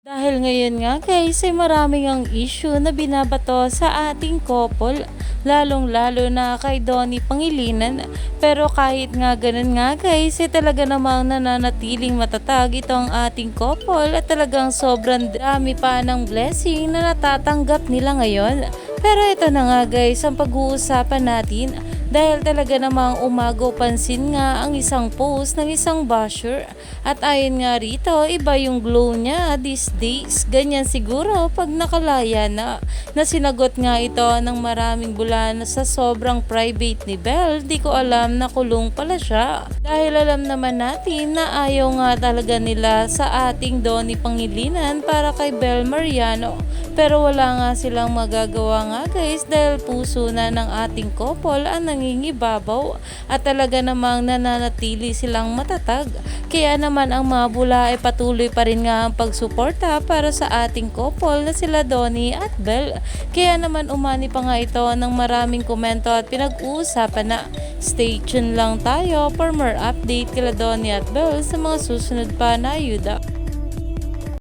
Dahil ngayon nga guys ay maraming ang issue na binabato sa ating couple lalong lalo na kay Donnie Pangilinan. Pero kahit nga ganun nga guys ay talaga namang nananatiling matatag itong ating couple at talagang sobrang dami pa ng blessing na natatanggap nila ngayon. Pero ito na nga guys ang pag-uusapan natin dahil talaga namang umago pansin nga ang isang post ng isang basher. At ayon nga rito iba yung glow niya these days. Ganyan siguro pag nakalaya na. Na sinagot nga ito ng maraming bulan sa sobrang private ni Belle. Di ko alam na kulong pala siya. Dahil alam naman natin na ayaw nga talaga nila sa ating Donnie Pangilinan para kay Belle Mariano. Pero wala nga silang magagawa nga guys dahil puso na ng ating couple ang nangingibabaw at talaga namang nananatili silang matatag. Kaya naman ang mga bula ay patuloy pa rin nga ang pagsuporta para sa ating couple na sila Donnie at Belle. Kaya naman umani pa nga ito ng maraming komento at pinag-uusapan na stay tuned lang tayo for more update kila Donnie at Belle sa mga susunod pa na ayuda.